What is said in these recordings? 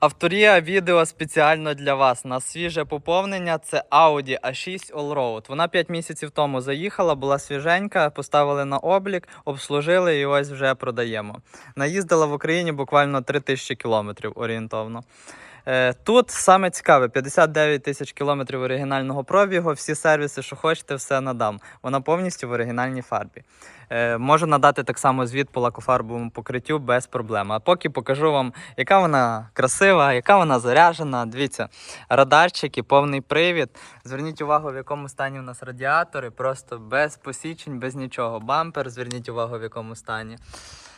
Авторія відео спеціально для вас. На свіже поповнення це Audi A6 Allroad. Вона 5 місяців тому заїхала, була свіженька, поставили на облік, обслужили і ось вже продаємо. Наїздила в Україні буквально 3000 кілометрів орієнтовно. Е, Тут саме цікаве: 59 тисяч кілометрів оригінального пробігу. Всі сервіси, що хочете, все надам. Вона повністю в оригінальній фарбі. Е, Можу надати так само звіт по лакофарбовому покриттю без проблем. А поки покажу вам, яка вона красива, яка вона заряжена. Дивіться, радарчики, повний привід. Зверніть увагу, в якому стані у нас радіатори, просто без посічень, без нічого. Бампер, зверніть увагу, в якому стані.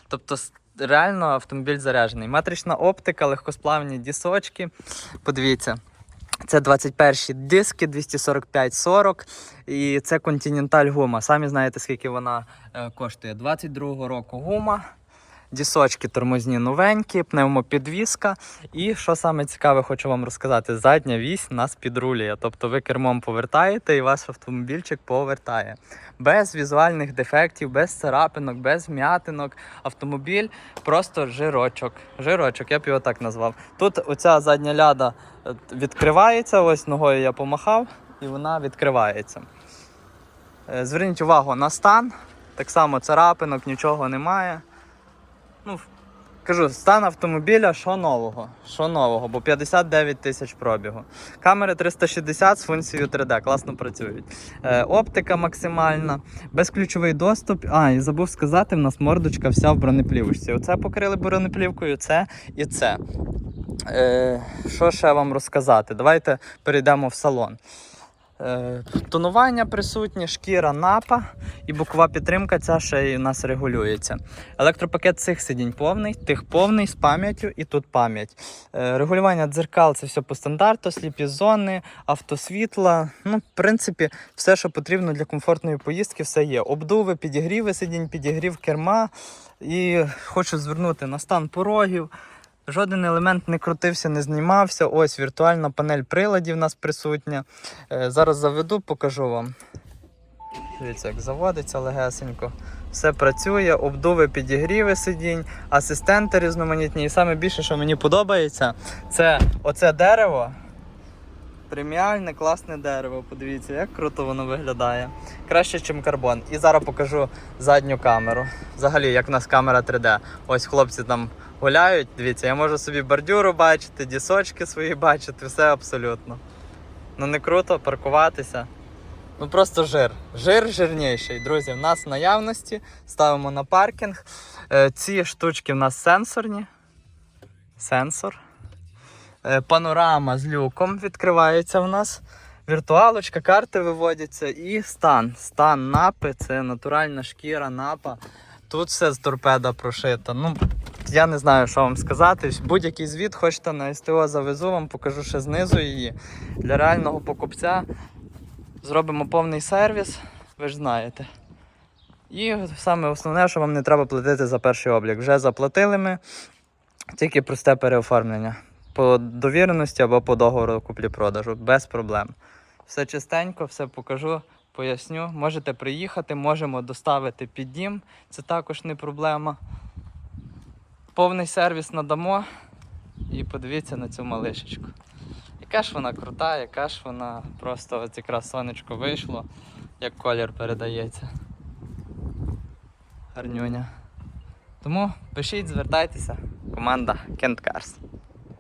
Тобто, реально автомобіль заряджений. Матрична оптика, легкосплавні дісочки. Подивіться. Це 21 диски 245-40 і це Continental гума. Самі знаєте, скільки вона е, коштує. 22 року гума. Дісочки тормозні новенькі, пневмопідвіска. І що саме цікаве, хочу вам розказати: задня вісь нас підрулює. Тобто ви кермом повертаєте і ваш автомобільчик повертає. Без візуальних дефектів, без царапинок, без вм'ятинок. Автомобіль просто жирочок. Жирочок, я б його так назвав. Тут оця задня ляда е, відкривається, ось ногою я помахав, і вона відкривається. Е, Зверніть увагу на стан. Так само царапинок, нічого немає. Ну, кажу, стан автомобіля, що нового? Що нового, бо 59 тисяч пробігу. Камери 360 з функцією 3D, класно працюють. Е, оптика максимальна, безключовий доступ. А, і забув сказати, в нас мордочка вся в бронеплівочці. Оце покрили бронеплівкою, це і це. Е, що ще вам розказати? Давайте перейдемо в салон. Е, Тонування присутнє, шкіра напа і бокова підтримка ця ще у нас регулюється. Електропакет цих сидінь повний, тих повний з пам'яттю і тут пам'ять. Е, Регулювання дзеркал це все по стандарту, сліпі зони, автосвітла. Ну, в принципі, все, що потрібно для комфортної поїздки, все є. Обдуви, підігріви сидінь, підігрів керма. І хочу звернути на стан порогів. Жоден елемент не крутився, не знімався. Ось віртуальна панель приладів у нас присутня. Е, Зараз заведу, покажу вам. Дивіться, як заводиться легесенько. Все працює, обдуви, підігріви сидінь, асистенти різноманітні. І саме більше, що мені подобається, це оце дерево. Преміальне, класне дерево. Подивіться, як круто воно виглядає. Краще, ніж карбон. І зараз покажу задню камеру. Взагалі, як в нас камера 3D. Ось хлопці там гуляють. Дивіться, я можу собі бордюру бачити, дісочки свої бачити, все абсолютно. Ну не круто паркуватися. Ну просто жир. Жир жирніший. Друзі, в нас в наявності. Ставимо на паркінг. Е, ці штучки в нас сенсорні. Сенсор. Е, панорама з люком відкривається в нас. Віртуалочка, карти виводяться і стан. Стан напи це натуральна шкіра напа. Тут все з торпеда прошито. Ну, я не знаю, що вам сказати. Будь-який звіт, хочете на СТО завезу, вам покажу ще знизу її. Для реального покупця зробимо повний сервіс, ви ж знаєте. І саме основне, що вам не треба платити за перший облік. Вже заплатили ми, тільки просте переоформлення. По довіреності або по договору куплі-продажу, без проблем. Все чистенько, все покажу, поясню. Можете приїхати, можемо доставити під дім, це також не проблема. Повний сервіс надамо і подивіться на цю малишечку. Яка ж вона крута, яка ж вона просто от якраз сонечко вийшло, як колір передається. Гарнюня. Тому пишіть, звертайтеся. Команда Kent Cars.